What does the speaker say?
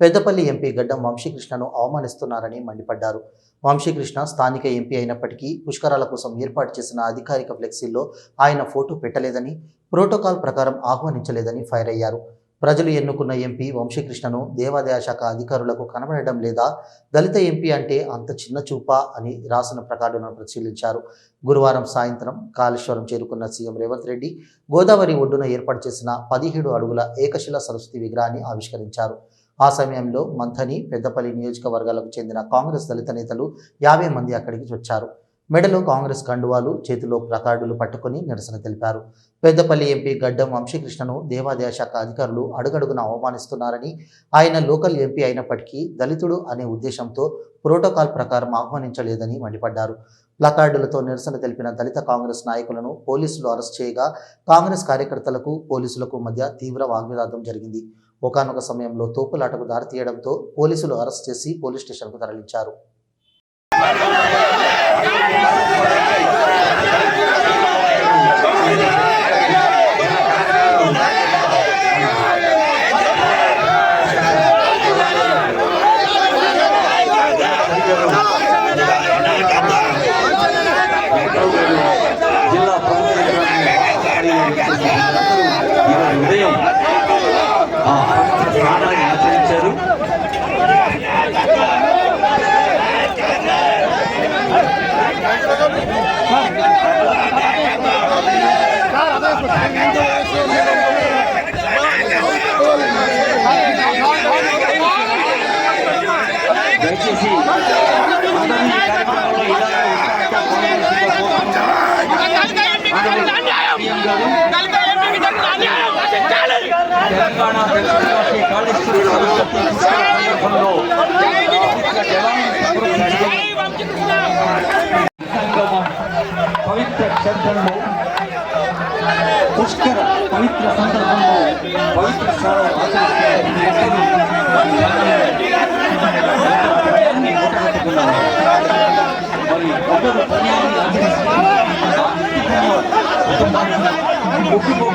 Peddapalli MP గడ్డం వంశీకృష్ణను అవమానిస్తున్నారని మండిపడ్డారు. వంశీకృష్ణ స్థానిక ఎంపీ అయినప్పటికీ పుష్కరాల కోసం ఏర్పాటు చేసిన అధికారిక ఫ్లెక్సీల్లో ఆయన ఫోటో పెట్టలేదని ప్రోటోకాల్ ప్రకారం ఆహ్వానించలేదని ఫైర్ అయ్యారు. ప్రజలు ఎన్నుకున్న ఎంపీ వంశీకృష్ణను దేవాదాయ శాఖ అధికారులకు కనబడడం లేదా దళిత ఎంపీ అంటే అంత చిన్న చూపా అని రాసిన ప్రకాడును పరిశీలించారు. గురువారం సాయంత్రం కాళేశ్వరం చేరుకున్న సీఎం రేవంత్ రెడ్డి గోదావరి ఒడ్డున ఏర్పాటు చేసిన పదిహేడు అడుగుల ఏకశిల సరస్వతి విగ్రహాన్ని ఆవిష్కరించారు. ఆ సమయంలో మంథని పెద్దపల్లి నియోజకవర్గాలకు చెందిన కాంగ్రెస్ దళిత నేతలు యాభై మంది అక్కడికి వచ్చారు. మెడలో కాంగ్రెస్ కండువాలు చేతిలో ప్లకార్డులు పట్టుకొని నిరసన తెలిపారు. పెద్దపల్లి ఎంపీ గడ్డం వంశీకృష్ణను దేవాదాయ శాఖ అధికారులు అడుగడుగున అవమానిస్తున్నారని ఆయన లోకల్ ఎంపీ అయినప్పటికీ దళితుడు అనే ఉద్దేశంతో ప్రోటోకాల్ ప్రకారం ఆహ్వానించలేదని మండిపడ్డారు. ప్లకార్డులతో నిరసన తెలిపిన దళిత కాంగ్రెస్ నాయకులను పోలీసులు అరెస్ట్ చేయగా కాంగ్రెస్ కార్యకర్తలకు పోలీసులకు మధ్య తీవ్ర వాగ్వివాదం జరిగింది. ఒకనొక సమయంలో తోపులాటకు దారితీయడంతో పోలీసులు అరెస్ట్ చేసి పోలీస్ స్టేషన్కు తరలించారు. జిల్లా ప్రభుత్వ 사랑의 아들처럼 자로. తెలంగాణ తెలుగుదేశం కాళేశ్వరి సరస్వతి సందర్భంలో పవిత్ర క్షేత్రంలో. పుష్కర పవిత్ర సందర్భంలో పవిత్ర మరి ఒకరు పుణ్యాన్ని ఆచరిస్తే ఆ పుణ్యం